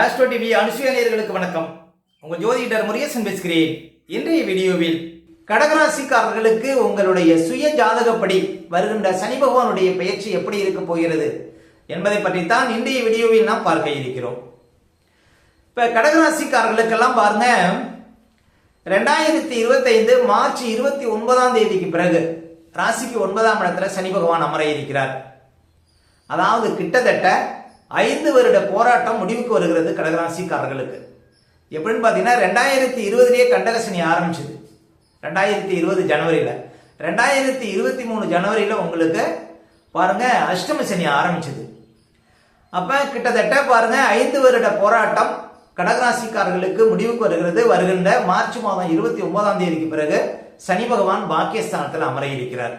Astro TV அனுசுயர்களுக்கு வணக்கம். உங்கள் ஜோதிடர் முருகேசன் பேசுகிறேன். இன்றைய வீடியோவில் கடகராசிக்காரர்களுக்கு உங்களுடைய சுய ஜாதகப்படி வருகின்ற சனி பகவானுடைய பயிற்சி எப்படி இருக்க போகிறது என்பதை பற்றித்தான் இன்றைய வீடியோவில் நாம் பார்க்க இருக்கிறோம். இப்போ கடகராசிக்காரர்களுக்கெல்லாம் பாருங்க. ரெண்டாயிரத்தி இருபத்தைந்து மார்ச் இருபத்தி ஒன்பதாம் தேதிக்கு பிறகு ராசிக்கு ஒன்பதாம் இடத்துல சனி பகவான் அமர இருக்கிறார். அதாவது கிட்டத்தட்ட ஐந்து வருட போராட்டம் முடிவுக்கு வருகிறது கடகராசிக்காரர்களுக்கு. எப்படின்னு பார்த்தீங்கன்னா ரெண்டாயிரத்தி இருபதுலேயே கண்டகசனி ஆரம்பிச்சது. ரெண்டாயிரத்தி இருபது ஜனவரியில். ரெண்டாயிரத்தி இருபத்தி மூணு ஜனவரியில் உங்களுக்கு பாருங்க அஷ்டம சனி ஆரம்பிச்சது. அப்போ கிட்டத்தட்ட பாருங்க ஐந்து வருட போராட்டம் கடகராசிக்காரர்களுக்கு முடிவுக்கு வருகிறது. வருகின்ற மார்ச் மாதம் இருபத்தி ஒன்பதாம் தேதிக்கு பிறகு சனி பகவான் பாக்கியஸ்தானத்தில் அமர இருக்கிறார்.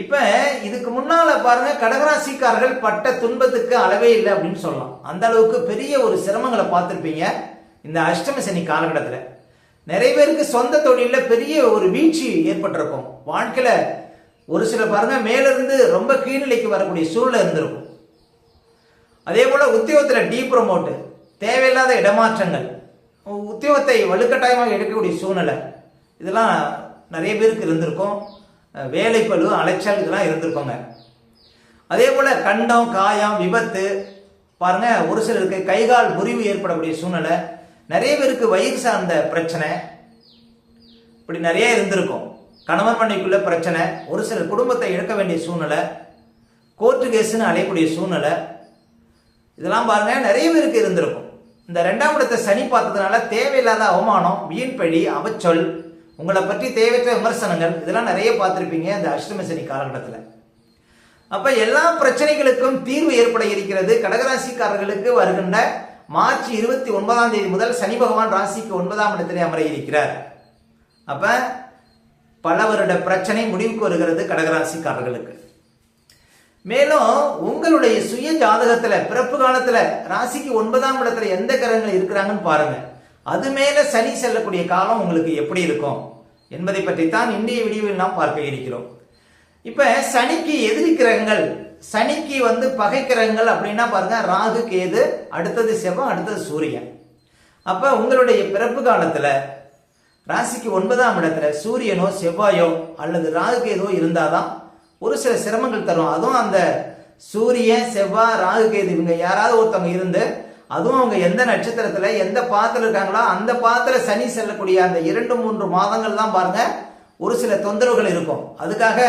இப்ப இதுக்கு முன்னால பாருங்க கடகராசிக்காரர்கள் பட்ட துன்பத்துக்கு அளவே இல்லை அப்படின்னு சொல்லலாம். அந்த அளவுக்கு பெரிய ஒரு சிரமங்களை பார்த்துருப்பீங்க இந்த அஷ்டம சனி காலகட்டத்தில். நிறைய பேருக்கு சொந்த தொழிலில் பெரிய ஒரு வீழ்ச்சி ஏற்பட்டிருக்கும். வாழ்க்கையில ஒரு சில பாருங்க மேலிருந்து ரொம்ப கீழ்நிலைக்கு வரக்கூடிய சூழ்நிலை இருந்திருக்கும். அதே போல உத்தியோகத்தில் டீ ப்ரொமோட்டு தேவையில்லாத இடமாற்றங்கள் உத்தியோகத்தை வலுக்கட்டாயமாக எடுக்கக்கூடிய சூழ்நிலை இதெல்லாம் நிறைய பேருக்கு இருந்திருக்கும். வேலைப்பழு அலைச்சல் இதெல்லாம் இருந்திருப்பாங்க. அதே போல் கண்டம் காயம் விபத்து பாருங்க ஒரு சிலருக்கு கைகால் முறிவு ஏற்படக்கூடிய சூழ்நிலை. நிறைய பேருக்கு வயிறு சார்ந்த பிரச்சனை. இப்படி நிறைய இருந்திருக்கும். கணவன் மனைவிக்குள்ள பிரச்சனை. ஒரு சிலர் குடும்பத்தை இழக்க வேண்டிய சூழ்நிலை. கோர்ட்டு கேஸ்னு அலையக்கூடிய சூழ்நிலை. இதெல்லாம் பாருங்க நிறைய பேருக்கு இருந்திருக்கும். இந்த ரெண்டாம் இடத்தை சனி பார்த்ததுனால தேவையில்லாத அவமானம் வீண் பழி அவச்சொல் உங்களை பற்றி தேவையற்ற விமர்சனங்கள் இதெல்லாம் நிறைய பார்த்துருப்பீங்க இந்த அஷ்டமசனி காலகட்டத்தில். அப்ப எல்லா பிரச்சனைகளுக்கும் தீர்வு ஏற்பட இருக்கிறது கடகராசிக்காரர்களுக்கு வருகின்ற மார்ச் இருபத்தி ஒன்பதாம் தேதி முதல் சனி பகவான் ராசிக்கு ஒன்பதாம் இடத்திலே அமர இருக்கிறார். அப்ப பல வருட பிரச்சனை முடிவுக்கு வருகிறது கடகராசிக்காரர்களுக்கு. மேலும் உங்களுடைய சுய ஜாதகத்துல பிறப்பு காலத்துல ராசிக்கு ஒன்பதாம் இடத்துல எந்த கிரகங்கள் இருக்கிறாங்கன்னு பாருங்க. அது மேலே சனி செல்லக்கூடிய காலம் உங்களுக்கு எப்படி இருக்கும் என்பதை பற்றி தான் இன்றைய வீடியோவில் நாம் பார்க்க இருக்கிறோம். இப்போ சனிக்கு எதிரி கிரகங்கள் சனிக்கு வந்து பகை கிரகங்கள் அப்படின்னா பாருங்க ராகு கேது அடுத்தது செவ்வாய் அடுத்தது சூரியன். அப்போ உங்களுடைய பிறப்பு காலத்தில் ராசிக்கு ஒன்பதாம் இடத்துல சூரியனோ செவ்வாயோ அல்லது ராகு கேதோ இருந்தாதான் ஒரு சில சிரமங்கள் தரும். அதுவும் அந்த சூரியன் செவ்வாய் ராகு கேது இவங்க யாராவது ஒருத்தவங்க இருந்து அதுவும் அவங்க எந்த நட்சத்திரத்துல எந்த பாத்துல இருக்காங்களோ அந்த பாத்துல சனி செல்லக்கூடிய அந்த இரண்டு மூன்று மாதங்கள் தான் பாருங்க ஒரு சில தொந்தரவுகள் இருக்கும். அதுக்காக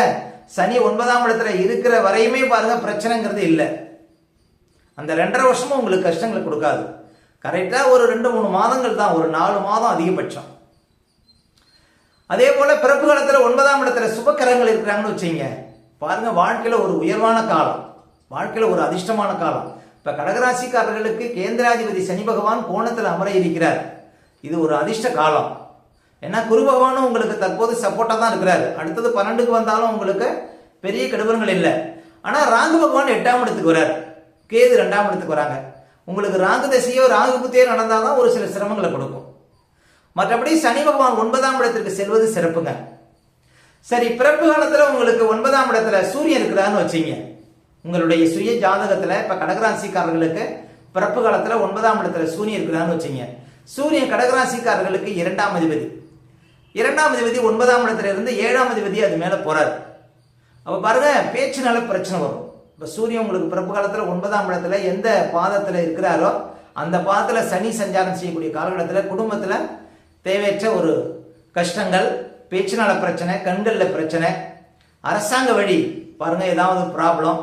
சனி ஒன்பதாம் இடத்துல இருக்கிற வரையுமே பாருங்க பிரச்சனைங்கிறது இல்லை. அந்த ரெண்டரை வருஷமும் உங்களுக்கு கஷ்டங்களை கொடுக்காது. கரெக்டாக ஒரு ரெண்டு மூணு மாதங்கள் தான் ஒரு நாலு மாதம் அதிகபட்சம். அதே போல பிறப்பு காலத்தில் ஒன்பதாம் இடத்துல சுபக்கரங்கள் இருக்கிறாங்கன்னு வச்சுங்க பாருங்க வாழ்க்கையில் ஒரு உயர்வான காலம். வாழ்க்கையில் ஒரு அதிர்ஷ்டமான காலம். இப்ப கடகராசிக்காரர்களுக்கு கேந்திராதிபதி சனி பகவான் கோணத்தில் அமர இருக்கிறார். இது ஒரு அதிர்ஷ்ட காலம். ஏன்னா குரு பகவானும் உங்களுக்கு தற்போது சப்போர்ட்டாக தான் இருக்கிறார். அடுத்தது பன்னெண்டுக்கு வந்தாலும் உங்களுக்கு பெரிய கெடுபங்கள் இல்லை. ஆனா ராகு பகவான் எட்டாம் இடத்துக்கு வரார். கேது ரெண்டாம் இடத்துக்கு வராங்க. உங்களுக்கு ராகு தசையோ ராகு புத்தியோ நடந்தாதான் ஒரு சில சிரமங்களை கொடுக்கும். மற்றபடி சனி பகவான் ஒன்பதாம் இடத்திற்கு செல்வது சிறப்புங்க. சரி பிறப்பு காலத்துல உங்களுக்கு ஒன்பதாம் இடத்துல சூரியன் இருக்கிறான்னு வச்சீங்க. உங்களுடைய சுய ஜாதகத்துல இப்ப கடகராசிக்காரர்களுக்கு பிறப்பு காலத்துல ஒன்பதாம் இடத்துல சூரியன் இருக்கிறான்னு வச்சுங்க. சூரியன் கடகராசிக்காரர்களுக்கு இரண்டாம் அதிபதி. இரண்டாம் அதிபதி ஒன்பதாம் இடத்துல இருந்து ஏழாம் அதிபதி அது மேல போறாரு. அப்ப பாருங்க பேச்சுனால பிரச்சனை வரும். இப்ப சூரியன் உங்களுக்கு பிறப்பு காலத்துல ஒன்பதாம் இடத்துல எந்த பாதத்துல இருக்கிறாரோ அந்த பாதத்துல சனி சஞ்சாரம் செய்யக்கூடிய காலகட்டத்துல குடும்பத்துல தேவையற்ற ஒரு கஷ்டங்கள் பேச்சுனால பிரச்சனை கண்களில் பிரச்சனை அரசாங்க வழி பாருங்க ஏதாவது ப்ராப்ளம்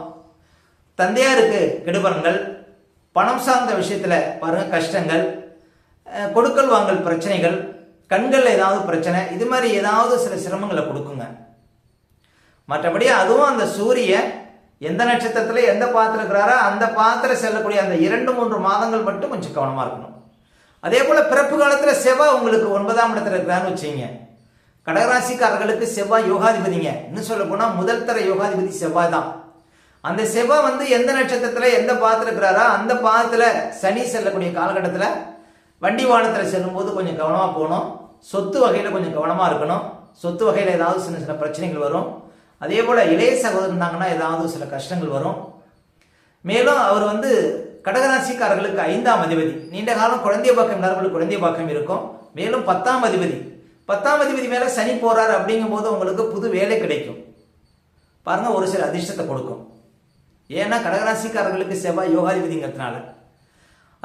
தந்தையாருக்கு கெடுபரங்கள் பணம் சார்ந்த விஷயத்தில் பாருங்கள் கஷ்டங்கள் கொடுக்கல் வாங்கல் பிரச்சனைகள் கண்களில் ஏதாவது பிரச்சனை இது மாதிரி ஏதாவது சில சிரமங்களை கொடுக்குங்க. மற்றபடி அதுவும் அந்த சூரிய எந்த நட்சத்திரத்தில் எந்த பாத்திரம் இருக்கிறாரோ அந்த பாத்திரம் செல்லக்கூடிய அந்த இரண்டு மூன்று மாதங்கள் மட்டும் கொஞ்சம் கவனமாக இருக்கணும். அதே போல் பிறப்பு காலத்தில் செவ்வாய் உங்களுக்கு ஒன்பதாம் இடத்துல இருக்கிறான்னு வச்சுங்க கடகராசிக்காரர்களுக்கு செவ்வாய் யோகாதிபதிங்க. இன்னும் சொல்ல போனால் முதல் தர யோகாதிபதி செவ்வாய் தான். அந்த செவ்வாய் வந்து எந்த நட்சத்திரத்துல எந்த பாதத்தில் இருக்கிறாரோ அந்த பாதத்தில் சனி செல்லக்கூடிய காலகட்டத்தில் வண்டி வாகனத்தில் செல்லும்போது கொஞ்சம் கவனமாக போகணும். சொத்து வகையில் கொஞ்சம் கவனமாக இருக்கணும். சொத்து வகையில் ஏதாவது சின்ன சின்ன பிரச்சனைகள் வரும். அதே போல் இளைய சகோதரர் இருந்தாங்கன்னா ஏதாவது சில கஷ்டங்கள் வரும். மேலும் அவர் வந்து கடகராசிக்காரர்களுக்கு ஐந்தாம் அதிபதி. நீண்ட காலம் குழந்தைய பாக்கம் இல்லாதவர்களுக்கு குழந்தைய பாக்கம் இருக்கும். மேலும் பத்தாம் அதிபதி. பத்தாம் அதிபதி மேலே சனி போகிறார் அப்படிங்கும்போது உங்களுக்கு புது வேலை கிடைக்கும். பாருங்க ஒரு சில அதிர்ஷ்டத்தை கொடுக்கும். ஏன்னா கடகராசிக்காரர்களுக்கு செவ்வாய் யோகாதிபதிங்கிறதுனால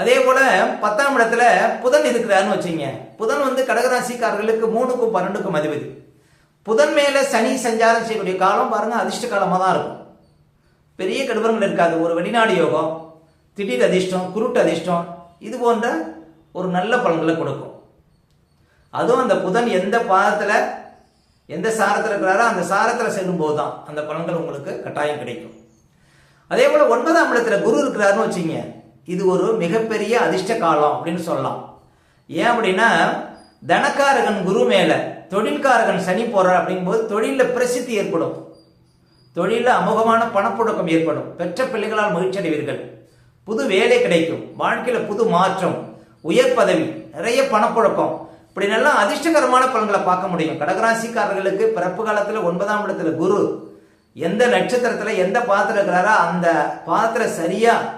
அதே போல பத்தாம் இடத்துல புதன் இருக்கிறாருன்னு வச்சுங்க. புதன் வந்து கடகராசிக்காரர்களுக்கு மூணுக்கும் பன்னெண்டுக்கும் அதிபதி. புதன் மேல சனி சஞ்சாரம் செய்யக்கூடிய காலம் பாருங்க அதிர்ஷ்ட காலமாக தான் இருக்கும். பெரிய கடுபரங்கள் இருக்காது. ஒரு வெளிநாடு யோகம் திடீர் அதிர்ஷ்டம் குருட்டு அதிர்ஷ்டம் இது போன்ற ஒரு நல்ல பலன்களை கொடுக்கும். அதுவும் அந்த புதன் எந்த பாதத்தில் எந்த சாரத்தில் இருக்கிறாரோ அந்த சாரத்தில் செல்லும்போது தான் அந்த பலன்கள் உங்களுக்கு கட்டாயம் கிடைக்கும். அதே போல் ஒன்பதாம் இடத்துல குரு இருக்கிறாருன்னு வச்சுங்க இது ஒரு மிகப்பெரிய அதிர்ஷ்ட காலம் அப்படின்னு சொல்லலாம். ஏன் அப்படின்னா தனக்காரகன் குரு மேல தொழில்காரகன் சனி போறார் அப்படிங்கும்போது தொழிலில் பிரசித்தி ஏற்படும். தொழிலில் அமோகமான பணப்புழக்கம் ஏற்படும். பெற்ற பிள்ளைகளால் மகிழ்ச்சி அடைவீர்கள் புது வேலை கிடைக்கும். வாழ்க்கையில் புது மாற்றம் உயர் பதவி நிறைய பணப்புழக்கம். இப்படி நல்லா அதிர்ஷ்டகரமான பலன்களை பார்க்க முடியும். கடகராசிக்காரர்களுக்கு பிறப்பு காலத்தில் ஒன்பதாம் இடத்துல குரு எந்த நட்சத்திரத்தில் எந்த பாத்திரம் இருக்கிறாரோ அந்த பாத்திரம் சரியாக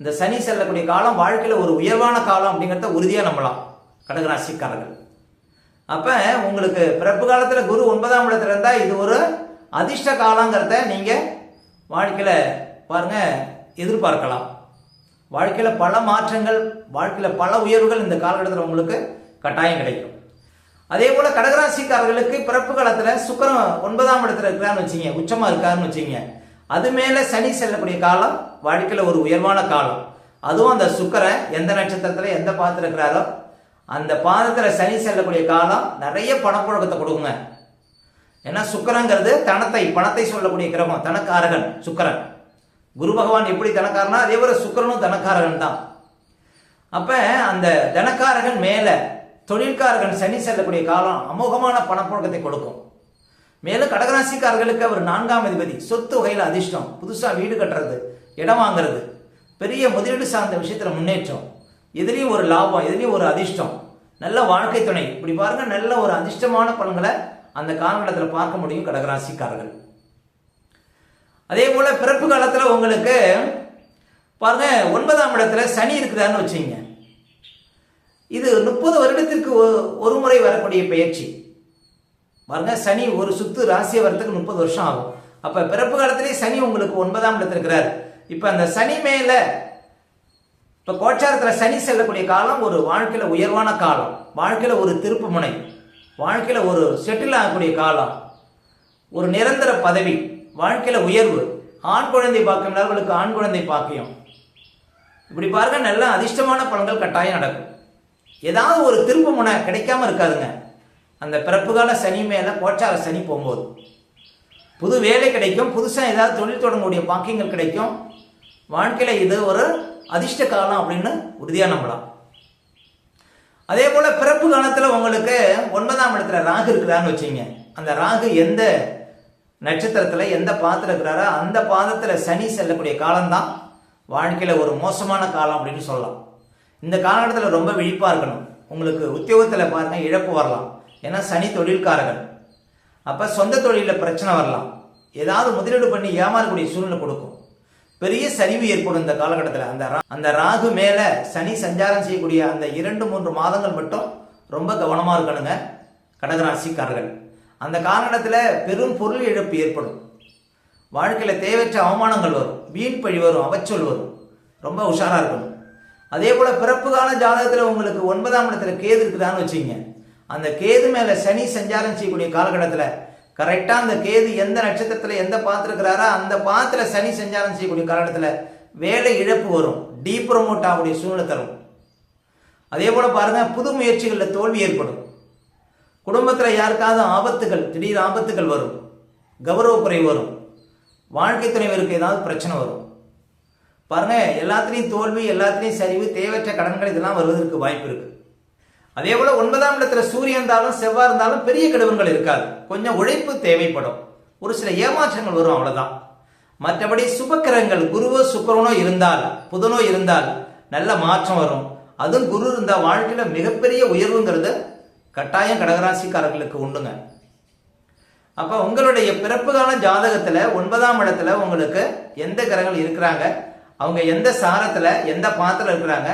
இந்த சனி செல்லக்கூடிய காலம் வாழ்க்கையில் ஒரு உயர்வான காலம் அப்படிங்கிறத உறுதியாக நம்பலாம். கடகராசிக்காரர்கள் அப்போ உங்களுக்கு பிறப்பு காலத்தில் குரு ஒன்பதாம் இடத்துல இருந்தால் இது ஒரு அதிர்ஷ்ட காலங்கிறத நீங்கள் வாழ்க்கையில் பாருங்கள் எதிர்பார்க்கலாம். வாழ்க்கையில் பல மாற்றங்கள் வாழ்க்கையில் பல உயர்வுகள் இந்த காலகட்டத்தில் உங்களுக்கு கட்டாயம் கிடைக்கும். அதே போல கடகராசிக்காரர்களுக்கு பிறப்பு காலத்துல சுக்கரம் ஒன்பதாம் இடத்துல இருக்கிறான்னு வச்சுங்க உச்சமா இருக்காருன்னு வச்சுங்க. அது மேல சனி செல்லக்கூடிய காலம் வாழ்க்கையில ஒரு உயர்வான காலம். அதுவும் அந்த சுக்கரை எந்த நட்சத்திரத்துல எந்த பாதத்துல இருக்கிறாரோ அந்த பாதத்துல சனி செல்லக்கூடிய காலம் நிறைய பணப்புழக்கத்தை கொடுங்க ஏன்னா சுக்கரங்கிறது தனத்தை பணத்தை சொல்லக்கூடிய கிரகம் தனக்காரகன் சுக்கரன். குரு பகவான் எப்படி தனக்காரனா? அதே போல சுக்கரனும் தனக்காரகன் தான். அப்ப அந்த தனக்காரகன் மேல தொழில்காரர்கள் சனி செல்லக்கூடிய காலம் அமோகமான பணப்புழக்கத்தை கொடுக்கும். மேலும் கடகராசிக்காரர்களுக்கு அவர் நான்காம் அதிபதி. சொத்து வகையில் அதிர்ஷ்டம். புதுசாக வீடு கட்டுறது இடம் வாங்குறது. பெரிய முதலீடு சார்ந்த விஷயத்தில் முன்னேற்றம். எதுலேயும் ஒரு லாபம் எதுலேயும் ஒரு அதிர்ஷ்டம். நல்ல வாழ்க்கை துணை. இப்படி பாருங்க நல்ல ஒரு அதிர்ஷ்டமான பலன்களை அந்த காலகட்டத்தில் பார்க்க முடியும் கடகராசிக்காரர்கள். அதே போல பிறப்பு காலத்தில் உங்களுக்கு பாருங்க ஒன்பதாம் இடத்துல சனி இருக்குதான்னு வச்சுங்க இது முப்பது வருடத்திற்கு ஒ- ஒரு முறை வரக்கூடிய பயிற்சி பாருங்க சனி ஒரு சுத்து ராசியை வரத்துக்கு முப்பது வருஷம் ஆகும். அப்ப பிறப்பு காலத்திலே சனி உங்களுக்கு ஒன்பதாம் இடத்துல இருக்கிறார் இப்ப அந்த சனி மேல இப்ப கோச்சாரத்துல சனி செல்லக்கூடிய காலம் ஒரு வாழ்க்கையில உயர்வான காலம். வாழ்க்கையில ஒரு திருப்பு முனை. வாழ்க்கையில ஒரு செட்டில் ஆகக்கூடிய காலம். ஒரு நிரந்தர பதவி. வாழ்க்கையில உயர்வு. ஆண் குழந்தை பாக்கியம் ஆண் குழந்தை பாக்கியம். இப்படி பாருங்க நல்ல அதிர்ஷ்டமான பலன்கள் கட்டாயம் நடக்கும். ஏதாவது ஒரு திரும்ப முனை கிடைக்காம இருக்காதுங்க. அந்த பிறப்பு கால சனி மேலே கோச்சார சனி போகும்போது. புது வேலை கிடைக்கும் புதுசாக ஏதாவது தொழில் தொடங்கக்கூடிய பாக்கியங்கள் கிடைக்கும். வாழ்க்கையில் இது ஒரு அதிர்ஷ்ட காலம் அப்படின்னு உறுதியாக நம்பலாம். அதே போல் பிறப்பு காலத்தில் உங்களுக்கு ஒன்பதாம் இடத்துல ராகு இருக்கிறான்னு வச்சுங்க அந்த ராகு எந்த நட்சத்திரத்தில் எந்த பாதத்தில் இருக்கிறாரோ அந்த பாதத்தில் சனி செல்லக்கூடிய காலம்தான். வாழ்க்கையில் ஒரு மோசமான காலம் அப்படின்னு சொல்லலாம். இந்த காலகட்டத்தில் ரொம்ப விழிப்பாக இருக்கணும். உங்களுக்கு உத்தியோகத்தில் பாருங்க இழப்பு வரலாம். ஏன்னா சனி தொழில்காரர்கள் அப்போ சொந்த தொழிலில் பிரச்சனை வரலாம். ஏதாவது முதலீடு பண்ணி ஏமாறக்கூடிய சூழ்நிலை கொடுக்கும். பெரிய சரிவு ஏற்படும் இந்த காலகட்டத்தில். அந்த அந்த ராகு மேலே சனி சஞ்சாரம் செய்யக்கூடிய அந்த இரண்டு மூன்று மாதங்கள் மட்டும் ரொம்ப கவனமாக இருக்கணுங்க கடகராசிக்காரர்கள். அந்த காலகட்டத்தில் பெரும் பொருள் இழப்பு ஏற்படும். வாழ்க்கையில் தேவையற்ற அவமானங்கள் வரும். வீண் பழி வரும் அவச்சொல் வரும். ரொம்ப உஷாராக இருக்கணும். அதே போல பிறப்புகால ஜாதகத்தில் உங்களுக்கு ஒன்பதாம் இடத்துல கேது இருக்குதான்னு வச்சுங்க அந்த கேது மேல சனி சஞ்சாரம் செய்யக்கூடிய காலகட்டத்தில் கரெக்டா அந்த கேது எந்த நட்சத்திரத்தில் எந்த பாத்திரம் இருக்கிறாரோ அந்த பாத்திர சனி சஞ்சாரம் செய்யக்கூடிய காலகட்டத்தில் வேலை இழப்பு வரும். டீ ப்ரொமோட் ஆகக்கூடிய சூழ்நிலை தரும். அதே போல பாருங்க புது முயற்சிகளில் தோல்வி ஏற்படும். குடும்பத்தில் யாருக்காவது ஆபத்துகள் திடீர் ஆபத்துகள் வரும். கௌரவ வரும். வாழ்க்கை துணைவருக்கு ஏதாவது பிரச்சனை வரும். பாருங்க எல்லாத்துலேயும் தோல்வி எல்லாத்துலேயும் சரிவு தேவையற்ற கடன்கள் இதெல்லாம் வருவதற்கு வாய்ப்பு இருக்கு. அதே போல ஒன்பதாம் இடத்துல சூரியன் இருந்தாலும் செவ்வாய் இருந்தாலும் பெரிய கெடுவங்கள் இருக்காது. கொஞ்சம் உழைப்பு தேவைப்படும். ஒரு சில ஏமாற்றங்கள் வரும் அவ்வளவுதான். மற்றபடி சுபக்கிரகங்கள் குருவோ சுக்கரனோ இருந்தால் புதனோ இருந்தால் நல்ல மாற்றம் வரும். அதுவும் குரு இருந்தால் வாழ்க்கையில மிகப்பெரிய உயர்வுங்கிறது கட்டாயம் கடகராசிக்காரர்களுக்கு உண்டுங்க. அப்ப உங்களுடைய பிறப்பு கால ஜாதகத்துல ஒன்பதாம் இடத்துல உங்களுக்கு எந்த கிரகங்கள் இருக்கிறாங்க? அவங்க எந்த சாரத்தில் எந்த பாத்திரம் இருக்கிறாங்க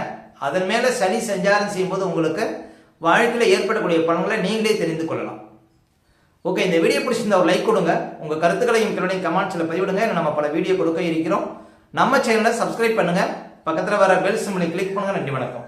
அதன் மேலே சனி சஞ்சாரம் செய்யும்போது உங்களுக்கு வாழ்க்கையில் ஏற்படக்கூடிய பலன்களை நீங்களே தெரிந்து கொள்ளலாம். ஓகே இந்த வீடியோ பிடிச்சிருந்தா ஒரு லைக் கொடுங்க. உங்கள் கருத்துக்களையும் கருணையும் கமெண்ட்ஸில் பதிவிடுங்க. நம்ம பல வீடியோ கொடுக்க இருக்கிறோம். நம்ம சேனலை சப்ஸ்கிரைப் பண்ணுங்கள் பக்கத்தில் வர பெல் சிம்லை கிளிக் பண்ணுங்கள் நன்றி வணக்கம்.